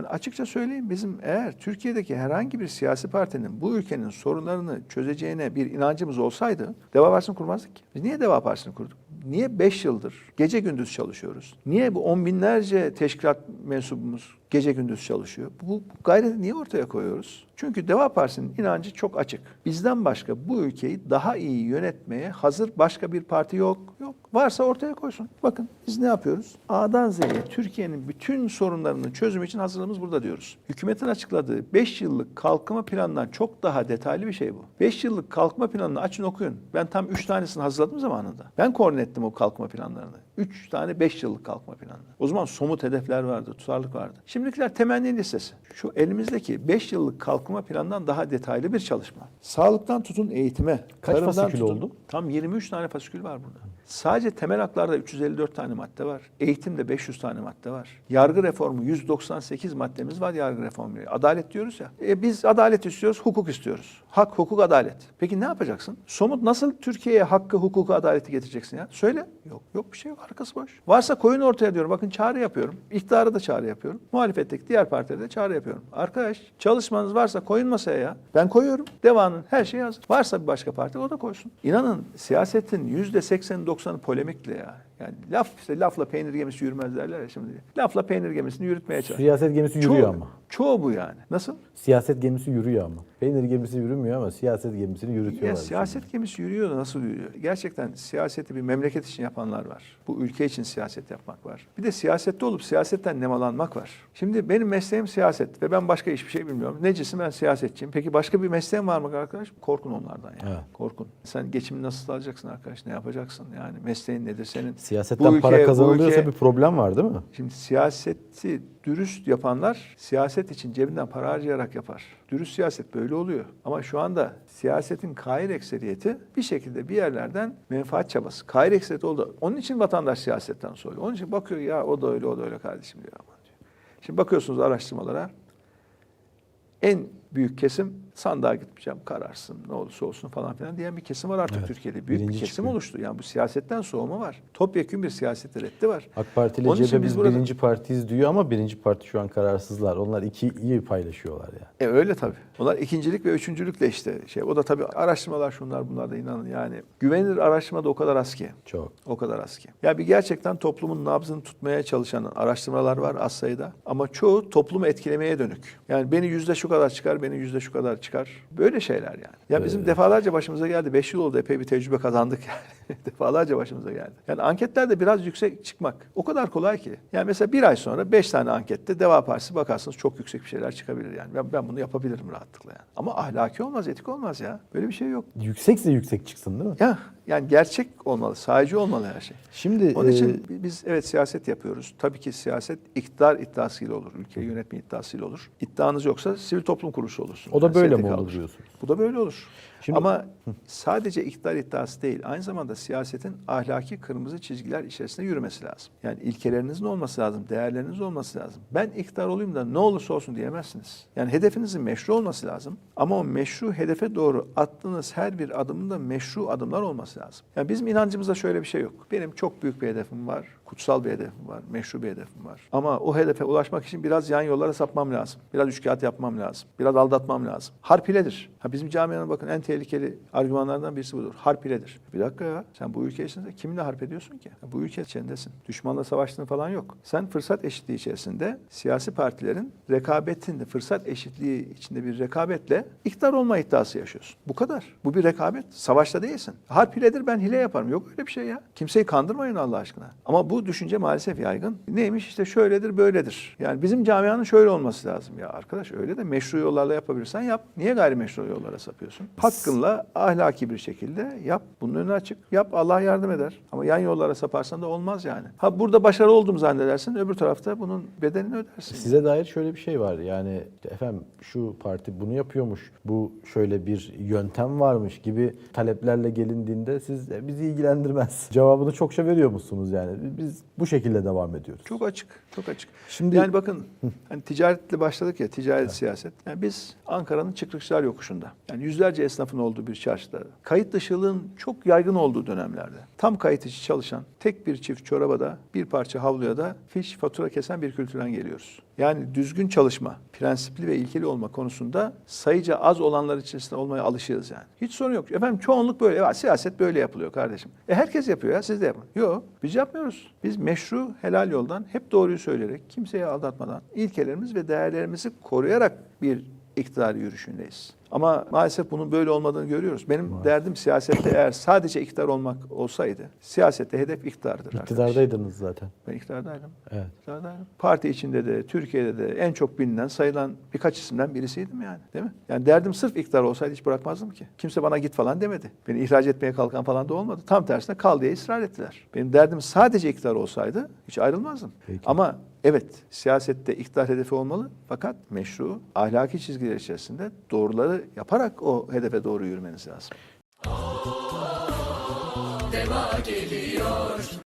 Yani açıkça söyleyeyim bizim eğer Türkiye'deki herhangi bir siyasi partinin bu ülkenin sorunlarını çözeceğine bir inancımız olsaydı Deva Partisi'ni kurmazdık ki. Biz niye Deva Partisi'ni kurduk? Niye 5 yıldır gece gündüz çalışıyoruz? Niye bu on binlerce teşkilat mensubumuz gece gündüz çalışıyor? Bu, gayreti niye ortaya koyuyoruz? Çünkü Deva Partisi'nin inancı çok açık. Bizden başka bu ülkeyi daha iyi yönetmeye hazır başka bir parti yok. Yok. Varsa ortaya koysun. Bakın biz ne yapıyoruz? A'dan Z'ye Türkiye'nin bütün sorunlarının çözümü için hazırlığımız burada diyoruz. Hükümetin açıkladığı 5 yıllık kalkınma planından çok daha detaylı bir şey bu. 5 yıllık kalkınma planını açın okuyun. Ben tam 3 tanesini hazırladım zamanında. Ben koordine ettim o kalkınma planlarını. 3 tane 5 yıllık kalkınma planı. O zaman somut hedefler vardı, tutarlık vardı. Şimdikiler temenni listesi. Şu elimizdeki 5 yıllık kalkınma planından daha detaylı bir çalışma. Sağlıktan tutun eğitime. Kaç fasikül tutun- oldu? Tam 23 tane fasikül var burada. Sadece temel haklarda 354 tane madde var. Eğitimde 500 tane madde var. Yargı reformu 198 maddemiz var yargı reformu. Adalet diyoruz ya. E biz adalet istiyoruz, hukuk istiyoruz. Hak, hukuk, adalet. Peki ne yapacaksın? Somut nasıl Türkiye'ye hakkı, hukuku, adaleti getireceksin ya? Söyle. Yok, yok bir şey yok. Arkası boş. Varsa koyun ortaya diyorum. Bakın çağrı yapıyorum. İktidara da çağrı yapıyorum. Muhalefetteki diğer partilere de çağrı yapıyorum. Arkadaş çalışmanız varsa koyun masaya ya. Ben koyuyorum. Devamın her şeyi hazır. Varsa bir başka parti o da koysun. İnanın siyasetin yüzde 80-90'ı polemikle ya. Yani laf işte lafla peynir gemisi yürümez derler ya şimdi. Lafla peynir gemisini yürütmeye çalış. Siyaset gemisi yürüyor Çoğu, ama. çoğu bu yani. Nasıl? Siyaset gemisi yürüyor ama. Peynir gemisi yürümüyor ama siyaset gemisini yürütüyorlar. Ya siyaset gemisi yürüyor da nasıl yürüyor? Gerçekten siyaseti bir memleket için yapanlar var. Bu ülke için siyaset yapmak var. Bir de siyasette olup siyasetten nemalanmak var. Şimdi benim mesleğim siyaset ve ben başka hiçbir şey bilmiyorum. Necisin ben siyasetçiyim. Peki başka bir mesleğin var mı arkadaş? Korkun onlardan yani. Evet. Korkun. Sen geçimini nasıl sağlayacaksın arkadaş? Ne yapacaksın? Yani mesleğin nedir senin? Siyasetten Bu para ülke- bu kazanılıyorsa ülke- bir problem var değil mi? Şimdi siyaseti dürüst yapanlar siyaset için cebinden para harcayarak yapar. Dürüst siyaset böyle oluyor. Ama şu anda siyasetin kair ekseriyeti bir şekilde bir yerlerden menfaat çabası. Kair ekseriyeti oldu. Onun için vatandaş siyasetten soruyor. Onun için bakıyor ya o da öyle o da öyle kardeşim diyor. Aman diyor. Şimdi bakıyorsunuz araştırmalara. En büyük kesim sandığa gitmeyeceğim kararsın ne olursa olsun falan filan diyen bir kesim var artık Evet, Türkiye'de. Büyük bir kesim çıkıyor. oluştu. Yani bu siyasetten soğuma var. Topyekun bir siyaset reddi var. AK Parti ile CHP biz burada- birinci partiyiz diyor ama birinci parti şu an kararsızlar. Onlar iki iyi paylaşıyorlar ya. E öyle tabii. Onlar ikincilik ve üçüncülükle işte şey. O da tabii araştırmalar şunlar bunlar da inanın yani. Güvenilir araştırma da o kadar az ki. Çok. O kadar az ki. Ya bir gerçekten toplumun nabzını tutmaya çalışan araştırmalar var az sayıda. Ama çoğu toplumu etkilemeye dönük. Yani beni yüzde şu kadar çıkar, beni yüzde şu kadar çıkar. Böyle şeyler yani. Ya bizim defalarca başımıza geldi. Beş yıl oldu epey bir tecrübe kazandık yani. defalarca başımıza geldi. Yani anketlerde biraz yüksek çıkmak o kadar kolay ki. Yani mesela bir ay sonra beş tane ankette Deva Partisi bakarsınız çok yüksek bir şeyler çıkabilir yani. Ben, ben bunu yapabilirim rahatlıkla yani. Ama ahlaki olmaz, etik olmaz ya. Böyle bir şey yok. Yüksekse yüksek çıksın değil mi? Ya yani gerçek olmalı, sadece olmalı her şey. Şimdi Onun için e, bi- biz evet siyaset yapıyoruz. Tabii ki siyaset iktidar iddiasıyla olur. Ülkeyi yönetme iddiasıyla olur. İddianız yoksa sivil toplum kuruluşu olursunuz. o da Yani böyle mi olur diyorsun? Bu da böyle olur. Şimdi- Ama sadece iktidar iddiası değil, aynı zamanda siyasetin ahlaki kırmızı çizgiler içerisinde yürümesi lazım. Yani ilkelerinizin olması lazım, değerleriniz olması lazım. Ben iktidar olayım da ne olursa olsun diyemezsiniz. Yani hedefinizin meşru olması lazım. Ama o meşru hedefe doğru attığınız her bir adımın da meşru adımlar olması lazım. Yani bizim inancımızda şöyle bir şey yok. Benim çok büyük bir hedefim var, kutsal bir hedefim var, meşru bir hedefim var. Ama o hedefe ulaşmak için biraz yan yollara sapmam lazım. Biraz üçkağıt yapmam lazım. Biraz aldatmam lazım. Harp hiledir. Ha bizim camianın bakın en tehlikeli argümanlardan birisi budur. Harp hiledir. Bir dakika ya. Sen bu ülke içinde kiminle harp ediyorsun ki? Ya bu ülke içindesin. Düşmanla savaştığın falan yok. Sen fırsat eşitliği içerisinde siyasi partilerin rekabetinde, fırsat eşitliği içinde bir rekabetle iktidar olma iddiası yaşıyorsun. Bu kadar. Bu bir rekabet. Savaşta değilsin. Harp hiledir ben hile yaparım. Yok öyle bir şey ya. Kimseyi kandırmayın Allah aşkına. Ama bu düşünce maalesef yaygın. Neymiş işte şöyledir böyledir. Yani bizim camianın şöyle olması lazım. Ya arkadaş öyle de meşru yollarla yapabilirsen yap. Niye gayrimeşru yollara sapıyorsun? Hakkınla ahlaki bir şekilde yap. Bunun önü açık. Yap Allah yardım eder. Ama yan yollara saparsan da olmaz yani. Ha burada başarılı oldum zannedersin. Öbür tarafta bunun bedelini ödersin. Size dair şöyle bir şey var. Yani efendim şu parti bunu yapıyormuş. Bu şöyle bir yöntem varmış gibi taleplerle gelindiğinde siz "E, bizi ilgilendirmez. Cevabını çokça veriyor musunuz yani? Biz bu şekilde devam ediyoruz. Çok açık, çok açık. Şimdi- yani bakın hani ticaretle başladık ya, ticaret, siyaset. Yani biz Ankara'nın Çıkrıkçılar Yokuşu'nda, yani yüzlerce esnafın olduğu bir çarşıda, kayıt dışılığın çok yaygın olduğu dönemlerde, tam kayıt içi çalışan tek bir çift çorabada, bir parça havluya da fiş fatura kesen bir kültürden geliyoruz. Yani düzgün çalışma, prensipli ve ilkeli olma konusunda sayıca az olanlar içerisinde olmaya alışığız yani. Hiç sorun yok. Efendim çoğunluk böyle. Ya, siyaset böyle yapılıyor kardeşim. E herkes yapıyor ya siz de yapın. Yok biz yapmıyoruz. Biz meşru helal yoldan hep doğruyu söyleyerek kimseye aldatmadan ilkelerimiz ve değerlerimizi koruyarak bir iktidar yürüyüşündeyiz. Ama maalesef bunun böyle olmadığını görüyoruz. Benim derdim siyasette eğer sadece iktidar olmak olsaydı, siyasette hedef iktidardır. arkadaş. İktidardaydınız zaten. Ben iktidardaydım. Evet. İktidardaydım. Parti içinde de, Türkiye'de de en çok bilinen, sayılan birkaç isimden birisiydim yani. Değil mi? Yani derdim sırf iktidar olsaydı hiç bırakmazdım ki. Kimse bana git falan demedi. Beni ihraç etmeye kalkan falan da olmadı. Tam tersine kal diye ısrar ettiler. Benim derdim sadece iktidar olsaydı hiç ayrılmazdım. Peki. Ama evet siyasette iktidar hedefi olmalı fakat meşru, ahlaki çizgiler içerisinde doğruları yaparak o hedefe doğru yürümeniz lazım. Deva geliyor